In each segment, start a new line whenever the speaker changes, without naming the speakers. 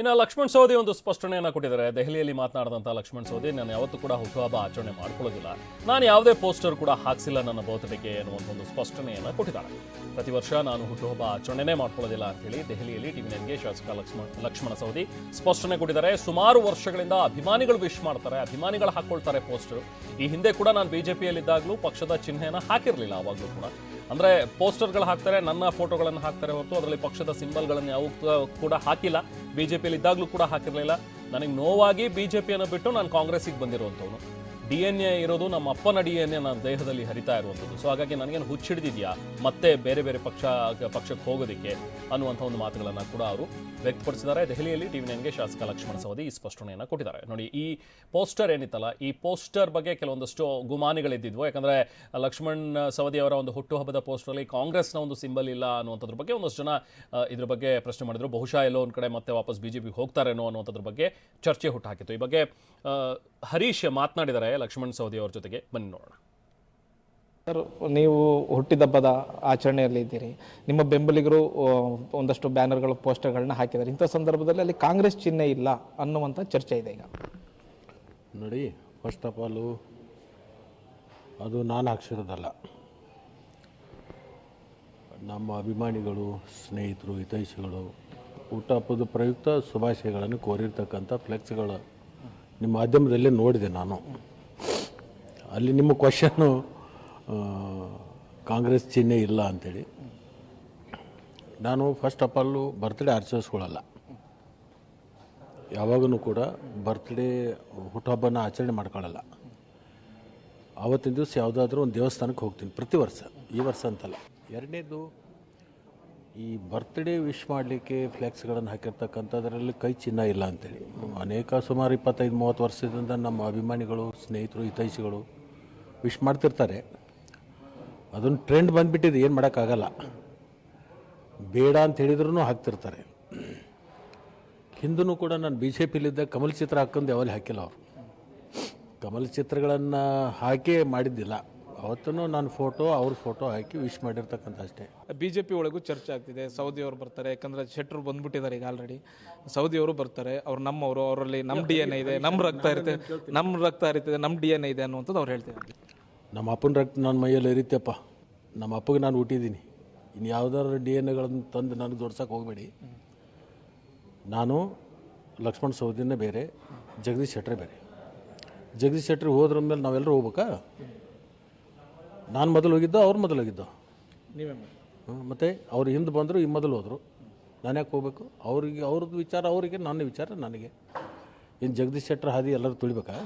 ಇನ್ನು ಲಕ್ಷ್ಮಣ್ ಸೌದಿ ಒಂದು ಸ್ಪಷ್ಟನೆಯನ್ನು ಕೊಟ್ಟಿದ್ದಾರೆ. ದೆಹಲಿಯಲ್ಲಿ ಮಾತನಾಡಿದಂಥ ಲಕ್ಷ್ಮಣ್ ಸೌದಿ ನಾನು ಯಾವತ್ತೂ ಕೂಡ ಹುಟ್ಟುಹಬ್ಬ ಆಚರಣೆ ಮಾಡ್ಕೊಳ್ಳೋದಿಲ್ಲ. ನಾನು ಯಾವುದೇ ಪೋಸ್ಟರ್ ಕೂಡ ಹಾಕ್ಸಿಲ್ಲ ನನ್ನ ಅನ್ನುವಂಥ ಒಂದು ಸ್ಪಷ್ಟನೆಯನ್ನು ಕೊಟ್ಟಿದ್ದಾರೆ. ಪ್ರತಿ ವರ್ಷ ನಾನು ಹುಟ್ಟುಹಬ್ಬ ಆಚರಣೆನೇ ಮಾಡ್ಕೊಳ್ಳೋದಿಲ್ಲ ಅಂತೇಳಿ ದೆಹಲಿಯಲ್ಲಿ ಟಿವಿ ನೈನ್ಗೆ ಶಾಸಕ ಲಕ್ಷ್ಮಣ್ ಲಕ್ಷ್ಮಣ ಸವದಿ ಸ್ಪಷ್ಟನೆ ಕೊಟ್ಟಿದ್ದಾರೆ. ಸುಮಾರು ವರ್ಷಗಳಿಂದ ಅಭಿಮಾನಿಗಳು ವಿಶ್ ಮಾಡ್ತಾರೆ, ಅಭಿಮಾನಿಗಳು ಹಾಕೊಳ್ತಾರೆ ಪೋಸ್ಟರ್. ಈ ಹಿಂದೆ ಕೂಡ ನಾನು ಬಿಜೆಪಿಯಲ್ಲಿದ್ದಾಗಲೂ ಪಕ್ಷದ ಚಿಹ್ನೆಯನ್ನು ಹಾಕಿರಲಿಲ್ಲ, ಅವಾಗಲೂ ಕೂಡ. ಅಂದ್ರೆ ಪೋಸ್ಟರ್ಗಳು ಹಾಕ್ತಾರೆ, ನನ್ನ ಫೋಟೋಗಳನ್ನು ಹಾಕ್ತಾರೆ ಹೊರತು ಅದರಲ್ಲಿ ಪಕ್ಷದ ಸಿಂಬಲ್ಗಳನ್ನು ಯಾವ ಕೂಡ ಹಾಕಿಲ್ಲ. ಬಿಜೆಪಿಯಲ್ಲಿ ಇದ್ದಾಗಲೂ ಕೂಡ ಹಾಕಿರಲಿಲ್ಲ. ನನಗೆ ನೋವಾಗಿ ಬಿಜೆಪಿಯನ್ನು ಬಿಟ್ಟು ನಾನು ಕಾಂಗ್ರೆಸ್ಸಿಗೆ ಬಂದಿರುವಂಥವನು. ಡಿ ಎನ್ ಎ ಇರೋದು ನಮ್ಮ ಅಪ್ಪನ ಡಿ ಎನ್ ಎ ನನ್ನ ದೇಹದಲ್ಲಿ ಹರಿತಾ ಇರುವಂಥದ್ದು. ಸೊ ಹಾಗಾಗಿ ನನಗೇನು ಹುಚ್ಚಿಡಿದಿದೆಯಾ ಮತ್ತೆ ಬೇರೆ ಬೇರೆ ಪಕ್ಷ, ಪಕ್ಷಕ್ಕೆ ಹೋಗೋದಕ್ಕೆ ಅನ್ನುವಂಥ ಒಂದು ಮಾತುಗಳನ್ನು ಕೂಡ ಅವರು ವ್ಯಕ್ತಪಡಿಸಿದ್ದಾರೆ. ದೆಹಲಿಯಲ್ಲಿ ಟಿವಿ ನೈನ್ಗೆ ಶಾಸಕ ಲಕ್ಷ್ಮಣ ಸವದಿ ಈ ಸ್ಪಷ್ಟನೆಯನ್ನು ಕೊಟ್ಟಿದ್ದಾರೆ. ನೋಡಿ, ಈ ಪೋಸ್ಟರ್ ಏನಿತ್ತಲ್ಲ, ಈ ಪೋಸ್ಟರ್ ಬಗ್ಗೆ ಕೆಲವೊಂದಷ್ಟು ಗುಮಾನಿಗಳಿದ್ದಿದ್ವು. ಯಾಕಂದರೆ ಲಕ್ಷ್ಮಣ್ ಸವದಿ ಅವರ ಒಂದು ಹುಟ್ಟುಹಬ್ಬದ ಪೋಸ್ಟರಲ್ಲಿ ಕಾಂಗ್ರೆಸ್ನ ಒಂದು ಸಿಂಬಲ್ ಇಲ್ಲ ಅನ್ನುವಂಥದ್ರ ಬಗ್ಗೆ ಒಂದಷ್ಟು ಜನ ಇದ್ರ ಬಗ್ಗೆ ಪ್ರಶ್ನೆ ಮಾಡಿದರು. ಬಹುಶಃ ಎಲ್ಲೋ ಒಂದು ಕಡೆ ಮತ್ತೆ ವಾಪಸ್ ಬಿಜೆಪಿಗೆ ಹೋಗ್ತಾರೇನೋ ಅನ್ನುವಂಥದ್ರ ಬಗ್ಗೆ ಚರ್ಚೆ ಹುಟ್ಟಾಕಿತ್ತು. ಈ ಬಗ್ಗೆ ಹರೀಶ್ ಮಾತನಾಡಿದ್ದಾರೆ. ಲಕ್ಷ್ಮಣ್ ಸವದಿ ಅವ್ರ ಜೊತೆಗೆ ಬನ್ನಿ ನೋಡೋಣ.
ಸರ್ ನೀವು ಹುಟ್ಟಿದಬ್ಬದ ಆಚರಣೆಯಲ್ಲಿ ಇದ್ದೀರಿ. ನಿಮ್ಮ ಬೆಂಬಲಿಗರು ಒಂದಷ್ಟು ಬ್ಯಾನರ್ಗಳು ಪೋಸ್ಟರ್ಗಳನ್ನ ಹಾಕಿದ್ದಾರೆ. ಇಂಥ ಸಂದರ್ಭದಲ್ಲಿ ಅಲ್ಲಿ ಕಾಂಗ್ರೆಸ್ ಚಿಹ್ನೆ ಇಲ್ಲ ಅನ್ನುವಂಥ ಚರ್ಚೆ ಇದೆ ಈಗ.
ನೋಡಿ ಫಸ್ಟ್ ಆಫ್ ಆಲು ಅದು ನಾನು ಹಾಕ್ಸಿರೋದಲ್ಲ. ನಮ್ಮ ಅಭಿಮಾನಿಗಳು ಸ್ನೇಹಿತರು ಹಿತೈಷಿಗಳು ಹುಟ್ಟುಹಬ್ಬದ ಪ್ರಯುಕ್ತ ಶುಭಾಶಯಗಳನ್ನು ಕೋರಿರ್ತಕ್ಕಂಥ ಫ್ಲೆಕ್ಸ್ಗಳು ನಿಮ್ಮ ಮಾಧ್ಯಮದಲ್ಲೇ ನೋಡಿದೆ ನಾನು. ಅಲ್ಲಿ ನಿಮ್ಮ ಕ್ವಶನ್ನು ಕಾಂಗ್ರೆಸ್ ಚಿಹ್ನೆ ಇಲ್ಲ ಅಂಥೇಳಿ ನಾನು ಫಸ್ಟ್ ಆಫ್ ಆಲು ಬರ್ತ್ಡೇ ಆಚರಿಸ್ಕೊಳ್ಳಲ್ಲ. ಯಾವಾಗೂ ಕೂಡ ಬರ್ತ್ಡೇ ಹುಟ್ಟುಹಬ್ಬನ ಆಚರಣೆ ಮಾಡ್ಕೊಳ್ಳಲ್ಲ. ಆವತ್ತಿನ ದಿವಸ ಯಾವುದಾದ್ರೂ ಒಂದು ದೇವಸ್ಥಾನಕ್ಕೆ ಹೋಗ್ತೀನಿ ಪ್ರತಿ ವರ್ಷ, ಈ ವರ್ಷ ಅಂತಲ್ಲ. ಎರಡನೇದು, ಈ ಬರ್ತ್ಡೇ ವಿಶ್ ಮಾಡಲಿಕ್ಕೆ ಫ್ಲೆಕ್ಸ್ಗಳನ್ನು ಹಾಕಿರ್ತಕ್ಕಂಥದ್ರಲ್ಲಿ ಕೈ ಚಿನ್ನ ಇಲ್ಲ ಅಂತೇಳಿ. ಅನೇಕ ಸುಮಾರು ಇಪ್ಪತ್ತೈದು, ಮೂವತ್ತು ವರ್ಷದಿಂದ ನಮ್ಮ ಅಭಿಮಾನಿಗಳು, ಸ್ನೇಹಿತರು, ಹಿತೈಷಿಗಳು ವಿಶ್ ಮಾಡ್ತಿರ್ತಾರೆ. ಅದೊಂದು ಟ್ರೆಂಡ್ ಬಂದುಬಿಟ್ಟಿದೆ ಏನು ಮಾಡೋಕ್ಕಾಗಲ್ಲ. ಬೇಡ ಅಂತ ಹೇಳಿದ್ರೂ ಹಾಕ್ತಿರ್ತಾರೆ. ಹಿಂದೂ ಕೂಡ ನಾನು ಬಿ ಜೆ ಪಿಲಿದ್ದ ಕಮಲ್ ಚಿತ್ರ ಹಾಕೊಂಡು ಯಾವಲ್ಲಿ ಹಾಕಿಲ್ಲ ಅವರು. ಕಮಲ್ ಚಿತ್ರಗಳನ್ನು ಹಾಕಿ ಮಾಡಿದ್ದಿಲ್ಲ. ಅವತ್ತೂ ನಾನು ಫೋಟೋ ಅವ್ರ ಫೋಟೋ ಹಾಕಿ ವಿಶ್ ಮಾಡಿರ್ತಕ್ಕಂಥ ಅಷ್ಟೇ.
ಬಿ ಜೆ ಪಿ ಒಳಗೂ ಚರ್ಚೆ ಆಗ್ತಿದೆ. ಸೌದಿ ಅವರು ಬರ್ತಾರೆ ಯಾಕಂದ್ರೆ ಶೆಟ್ರು ಬಂದ್ಬಿಟ್ಟಿದ್ದಾರೆ ಈಗ ಆಲ್ರೆಡಿ ಸೌದಿ ಅವರು ಬರ್ತಾರೆ ಅವ್ರು ನಮ್ಮವರು ಅವರಲ್ಲಿ ನಮ್ಮ ಡಿ ಎನ್ ಇದೆ ನಮ್ಮ ರಕ್ತ ಇರುತ್ತೆ ನಮ್ಮ ರಕ್ತ ಇರ್ತದೆ ನಮ್ಮ ಡಿ ಎನ್ ಇದೆ ಅನ್ನುವಂಥದ್ದು ಅವ್ರು ಹೇಳ್ತಿದ್ದಾರೆ.
ನಮ್ಮ ಅಪ್ಪನ ರಕ್ತ ನನ್ನ ಮೈಯಲ್ಲಿ ಹರಿತಪ್ಪ ನಮ್ಮ ಅಪ್ಪಗೆ ನಾನು ಹುಟ್ಟಿದ್ದೀನಿ. ಇನ್ನು ಯಾವ್ದಾದ್ರು ಡಿ ಎನ್ ಎಗಳನ್ನು ತಂದು ನನಗೆ ಜೋಡ್ಸೋಕೆ ಹೋಗಬೇಡಿ. ನಾನು ಲಕ್ಷ್ಮಣ್ ಸೌದಿನೇ ಬೇರೆ ಜಗದೀಶ್ ಶೆಟ್ರೆ ಬೇರೆ. ಜಗದೀಶ್ ಶೆಟ್ರಿ ಹೋದ್ರ ಮೇಲೆ ನಾವೆಲ್ಲರೂ ಹೋಗ್ಬೇಕಾ? ನಾನು ಮೊದಲು ಹೋಗಿದ್ದೋ ಅವ್ರು ಮೊದಲು ಹೋಗಿದ್ದೋ.
ನೀವೇ
ಮತ್ತು ಅವ್ರು ಹಿಂದೆ ಬಂದರು ಈ ಮೊದಲು ಹೋದರು. ನಾನು ಯಾಕೆ ಹೋಗ್ಬೇಕು? ಅವ್ರಿಗೆ ಅವ್ರದ್ದು ವಿಚಾರ ಅವರಿಗೆ ನನ್ನ ವಿಚಾರ ನನಗೆ. ಇನ್ನು ಜಗದೀಶ್ ಶೆಟ್ಟರ್ ಹಾದಿ ಎಲ್ಲರೂ ತುಳಿಬೇಕಾ?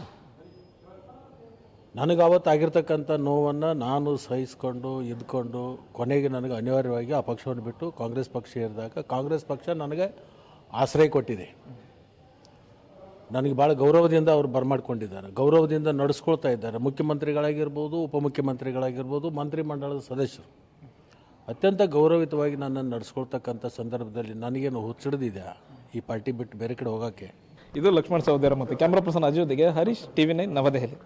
ನನಗೆ ಅವತ್ತು ನೋವನ್ನು ನಾನು ಸಹಿಸ್ಕೊಂಡು ಇದ್ಕೊಂಡು ಕೊನೆಗೆ ನನಗೆ ಅನಿವಾರ್ಯವಾಗಿ ಆ ಪಕ್ಷವನ್ನು ಬಿಟ್ಟು ಕಾಂಗ್ರೆಸ್ ಪಕ್ಷ ಸೇರಿದಾಗ ಕಾಂಗ್ರೆಸ್ ಪಕ್ಷ ನನಗೆ ಆಶ್ರಯ ಕೊಟ್ಟಿದೆ. ನನಗೆ ಭಾಳ ಗೌರವದಿಂದ ಅವರು ಬರ್ಮಾಡ್ಕೊಂಡಿದ್ದಾರೆ. ಗೌರವದಿಂದ ನಡೆಸ್ಕೊಳ್ತಾ ಇದ್ದಾರೆ. ಮುಖ್ಯಮಂತ್ರಿಗಳಾಗಿರ್ಬೋದು, ಉಪಮುಖ್ಯಮಂತ್ರಿಗಳಾಗಿರ್ಬೋದು, ಮಂತ್ರಿಮಂಡಲದ ಸದಸ್ಯರು. ಅತ್ಯಂತ ಗೌರವಿತವಾಗಿ ನನ್ನನ್ನು ನಡೆಸ್ಕೊಳ್ತಕ್ಕಂಥ ಸಂದರ್ಭದಲ್ಲಿ ನನಗೇನು ಹುಚ್ಚಿಡ್ದಿದೆ ಈ ಪಾರ್ಟಿ ಬಿಟ್ಟು ಬೇರೆ ಕಡೆ ಹೋಗೋಕ್ಕೆ?
ಇದು ಲಕ್ಷ್ಮಣ ಸಹೋದರ ಮತ್ತು ಕ್ಯಾಮ್ರಾ ಪರ್ಸನ್ ಅಜೋದಿಗೆ ಹರೀಶ್ ಟಿವಿ ನೈನ್ ನವದೆಹಲಿ.